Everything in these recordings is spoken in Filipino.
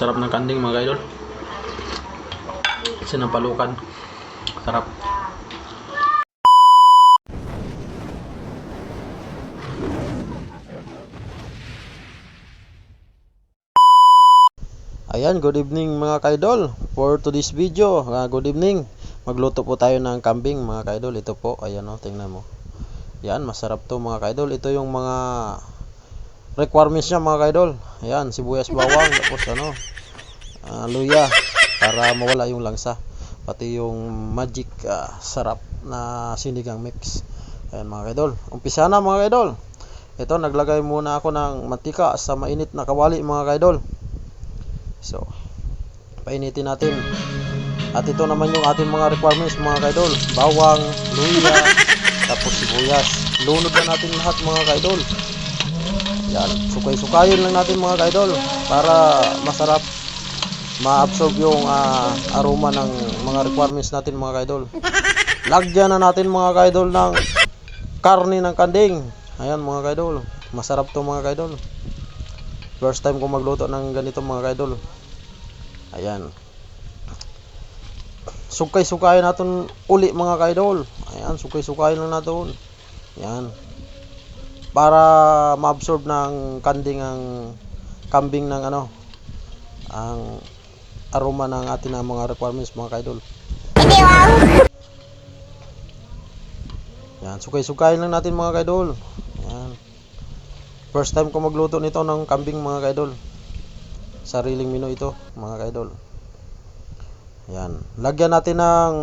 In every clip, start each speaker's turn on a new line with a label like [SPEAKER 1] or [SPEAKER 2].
[SPEAKER 1] Sarap ng kanding mga kaidol. Sinampalukan. Sarap. Ayan, good evening mga kaidol. For today's video, ah, good evening. Magluto po tayo ng kambing mga kaidol. Ito po, ayan o, tingnan mo. Yan, masarap to mga kaidol. Ito yung mga requirements niya mga kaidol. Ayan, sibuyas bawang, tapos ano, ah, luya para mawala yung langsa. Pati yung magic ah, sarap na sinigang mix. Ayan mga kaidol. Umpisa na mga kaidol. Ito, naglagay muna ako ng mantika sa mainit na kawali mga kaidol. So, painitin natin. At ito naman yung ating mga requirements mga kaidol. Bawang, luya, tapos sibuyas. Lunod na natin lahat mga kaidol. Yan, sukay-sukayin lang natin mga kaidol para masarap ma-absorb yung ah, aroma ng mga requirements natin mga kaidol. Lagyan na natin mga kaidol ng karne ng kanding. Ayan mga kaidol. Masarap to mga kaidol. First time ko magluto ng ganito mga kaidol. Ayan. Sukay-sukayin natin uli mga kaidol. Ayan, sukay-sukayin lang natin. Ayan. Para ma-absorb ng kanding ang kambing ng ano ang aroma ng ating na mga requirements mga kaidol. Yan, sukay-sukayin lang natin mga kaidol. Yan. First time ko magluto nito ng kambing mga kaidol. Sariling menu ito mga kaidol. Yan. Lagyan natin ng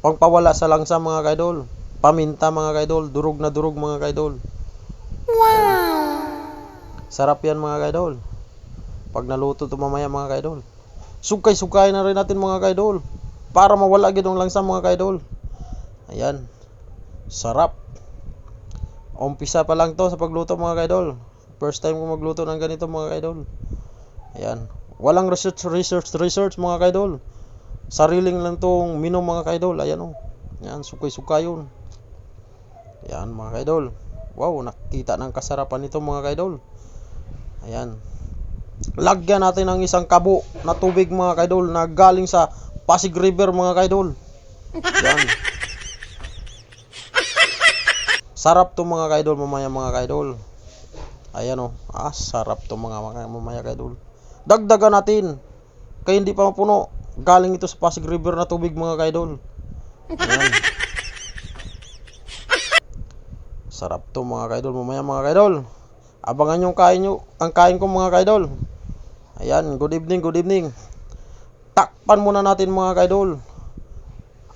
[SPEAKER 1] pangpawala sa langsa mga kaidol. Paminta mga kaidol. Durog na durog mga kaidol. Wow! Sarap yan mga kaidol. Pag naluto ito mamaya mga kaidol. Sukay-sukay na rin natin mga kaidol. Para mawala agad ang langsa mga kaidol. Ayan. Sarap. Umpisa pa lang to sa pagluto mga kaidol. First time ko magluto ng ganito mga kaidol. Ayan. Walang research, research, research mga kaidol. Sariling lang tong menu mga kaidol. Ayan o. Ayan, sukay-sukay yun. Ayan mga kaidol. Wow, nakita ng kasarapan nito mga kaidol. Ayan. Lagyan natin ng isang kabo na tubig mga kaidol na galing sa Pasig River mga kaidol. Ayan. Sarap to mga kaidol mamaya mga kaidol. Ayan o. Ah, sarap to mga, mga mamaya kaidol. Dagdagan natin. Kaya hindi pa mapuno. Galing ito sa Pasig River na tubig mga kaidol. Ayan. Sarap to mga kaidol mamaya mga kaidol. Abangan yung kain nyo, ang kain ko mga kaidol. Ayan, good evening, good evening. Takpan muna natin mga kaidol.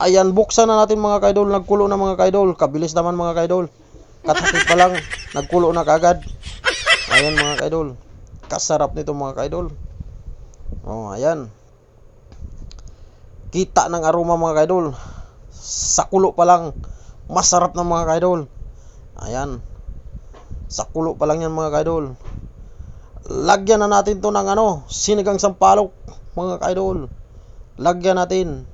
[SPEAKER 1] Ayan, buksan na natin mga kaidol. Nagkulo na mga kaidol. Kabilis naman mga kaidol. Katakit pa lang. Nagkulo na kagad. Ayan mga kaidol. Kasarap nito mga kaidol. Oh, ayan. Kita ng aroma mga kaidol. Sa kulo pa lang. Masarap na mga kaidol. Ayan. Sa kulo pa lang yan mga kaidol. Lagyan na natin to ng ano, sinigang sampalok mga kaidol. Lagyan natin.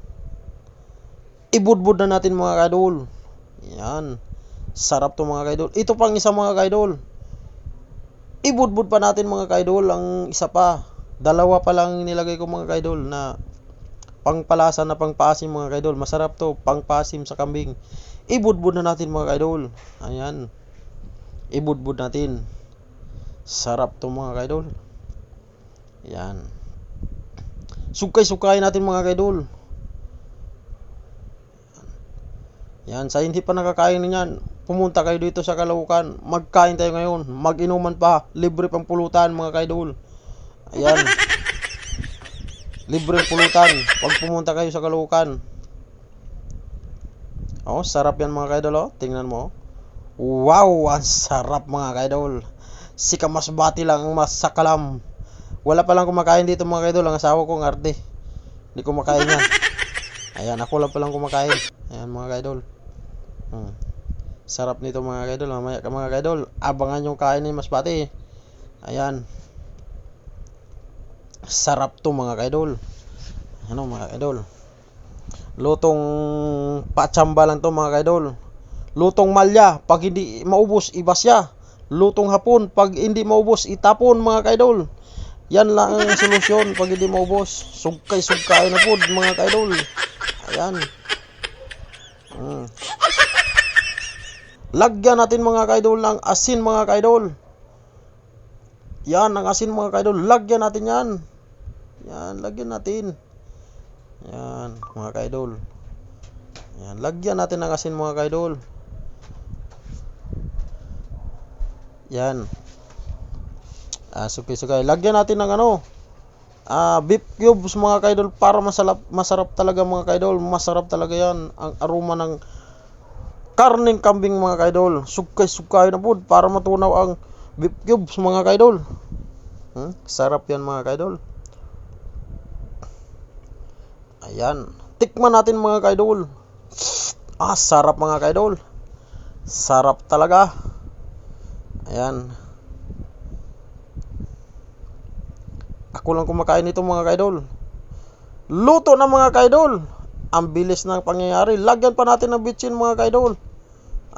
[SPEAKER 1] Ibudbud na natin mga kaidol. Yan. Sarap to mga kaidol. Ito pang isa mga kaidol. Ibudbud pa natin mga kaidol ang isa pa. Dalawa pa lang nilagay ko mga kaidol na pangpalasa na pangpasim mga kaidol. Masarap to, pangpasim sa kambing. Ibudbud na natin mga kaidol. Ayan. Ibudbud natin. Sarap to mga kaidol. Yan. Sukay-sukay natin mga kaidol. Yan, sa hindi pa nakakain niyan, pumunta kayo dito sa Caloocan. Magkain tayo ngayon. Mag-inuman pa. Libre pang pulutan mga kaidol. Ayan. Libre pulutan. Pag pumunta kayo sa Caloocan. Oh, sarap yan mga kaidol oh. Tingnan mo. Wow, ang sarap mga kaidol. Si Kamasbati lang ang masakalam. Wala pa lang kumakain dito mga kaidol. Ang asawa ko ng arte. Hindi kumakain yan. Ayan, ako lang palang kumakain. Ayan mga kaidol. Hmm. Sarap nito mga kaidol. Mamaya ka mga kaidol. Abangan yung kain ni Masbati. Ayan. Sarap to mga kaidol. Ano mga kaidol. Lutong patsamba lang to mga kaidol. Lutong malya, pag hindi maubos, ibasya. Lutong hapon, pag hindi maubos, itapon mga kaidol. Yan lang ang solusyon pag hindi maubos. Sugkay-sugkay na po mga kaidol. Ayan. Mm. Lagyan natin mga kaidol ng asin mga kaidol. Yan ang asin mga kaidol. Lagyan natin yan. Yan, lagyan natin. Yan, mga kaidol. Yan, lagyan natin ng asin mga kaidol. Yan. Ah, suki-sukay. Lagyan natin ng ano? Ah, beef cubes mga kaidol para masarap masarap talaga mga kaidol. Masarap talaga 'yan ang aroma ng karning kambing mga kaidol. Sukay-sukay na po para matunaw ang beef cubes mga kaidol. Hmm? Sarap 'yan mga kaidol. Ayan. Tikman natin mga kaidol. Ah, sarap mga kaidol. Sarap talaga. Ayan. Ako lang kumakain nito mga kaidol. Luto na mga kaidol. Ang bilis ng pangyayari. Lagyan pa natin ng bitchin mga kaidol.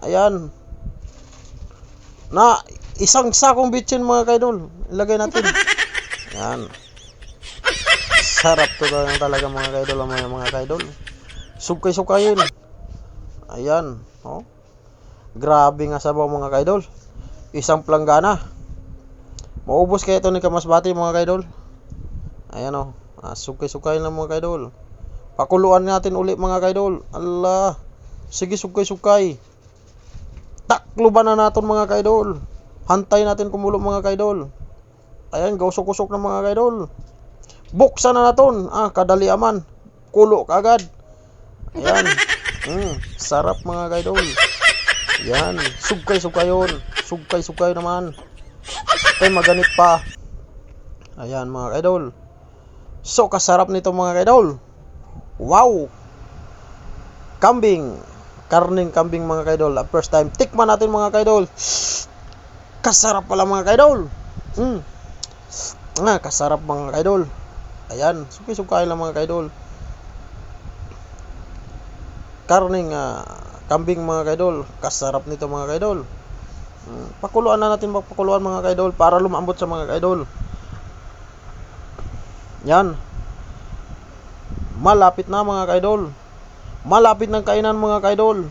[SPEAKER 1] Ayan. Na isang sakong bitchin mga kaidol. Ilagay natin. Ayan. Sarap to talaga, mga kaidol ang mga, mga kaidol. Sukay-sukayin. Ayan. Oh. Grabe nga sabaw mga kaidol. Isang planggana. Maubos kaya ito ni Kamasbati mga kaidol. Ayan o. Ah, sukay-sukay lang mga kaidol. Pakuluan natin uli mga kaidol. Allah. Sige sukay-sukay. Takluban na natin mga kaidol. Hantay natin kumulo mga kaidol. Ayan, gausok-usok na mga kaidol. Buksan na natin. Ah, kadali aman. Kulo kagad. Ayan. Mm, sarap mga kaidol. Yan. Sugkay-sukayon. Sugkay-sukay naman. Ay, maganit pa. Ayan mga kaidol. So, kasarap nito mga kaidol. Wow! Kambing. Karning kambing mga kaidol. First time, tikman natin mga kaidol. Kasarap pala mga kaidol. Mm. Nga, kasarap mga kaidol. Ayan, suki-sukay lang mga kaidol. Karning ah, kambing mga kaidol. Kasarap nito mga kaidol. Mm, Pakuluan na natin magpakuluan mga kaidol para lumambot sa mga kaidol. Yan. Malapit na mga kaidol. Malapit ng kainan mga kaidol.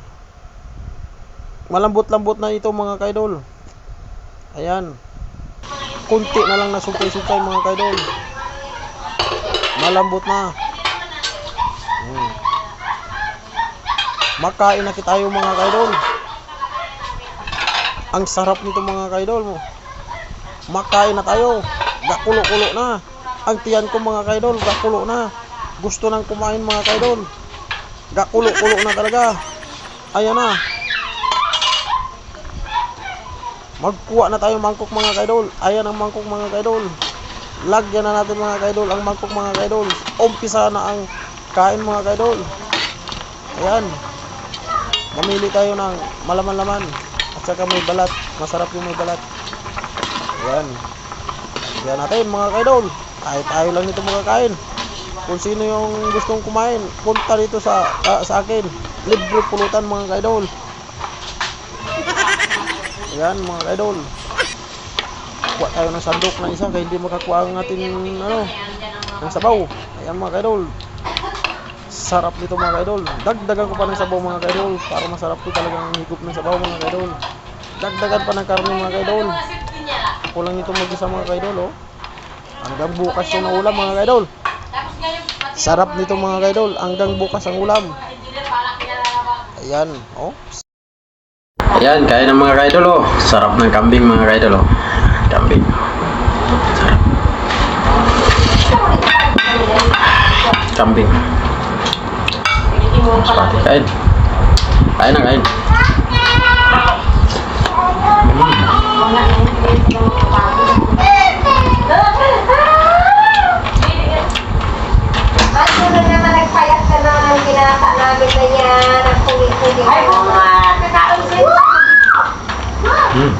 [SPEAKER 1] Malambot-lambot na ito mga kaidol. Ayan. Kunti na lang na sukay-sukay mga kaidol. Malambot na. Hmm. Makain na kita tayo mga kaidol. Ang sarap nito mga kaidol mo. Makain na tayo. Gakulo-kulo na. Ang tiyan ko mga kaidol, gakulo na. Gusto nang kumain mga kaidol. Gakulo-kulo na talaga. Ayan na. Magkuha na tayo mangkok mga kaidol. Ayan ang mangkok mga kaidol. Lagyan na natin mga kaidol ang mangkok mga kaidol. Umpisa na ang kain mga kaidol. Ayan. Mamili tayo ng malaman-laman. At saka may balat. Masarap yung may balat. Ayan. Lagyan natin mga kaidol. Kahit tayo lang nito makakain. Kung sino yung gustong kumain, punta dito sa ah, sa akin. Libre pulutan mga kaidol. Ayan mga kaidol. Kuha tayo ng sandok na isa kaya hindi makakuha ang ating ano, ng sabaw. Ayan mga kaidol. Sarap nito mga kaidol. Dagdagan ko pa ng sabaw mga kaidol para masarap to talagang higop ng sabaw mga kaidol. Dagdagan pa ng karne mga kaidol. Kulang nito mag-isa mga kaidol oh. Hanggang bukas yung ulam mga kaidol. Sarap nito mga kaidol. Hanggang bukas ang ulam. Ayan, oh. Ayan, kaya ng mga kaidol oh. Sarap ng kambing mga kaidol oh. Kambing. Sarap. Kambing. Pati kain. Kain na kain.
[SPEAKER 2] Ano na naman nagpayat ka na ng kinata namin na yan, ang kulit-kulit. Ay, mga kakaon sila.
[SPEAKER 1] Hmm.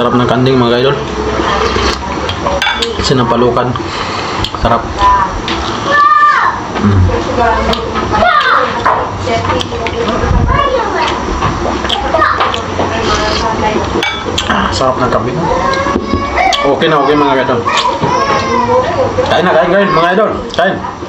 [SPEAKER 2] Sarap ng kanding mga idol. Sinampalukan. Sarap. Mm. Sarap ng kambing. Okay na, okay mga idol. Kain na, kain, kain mga idol. Kain.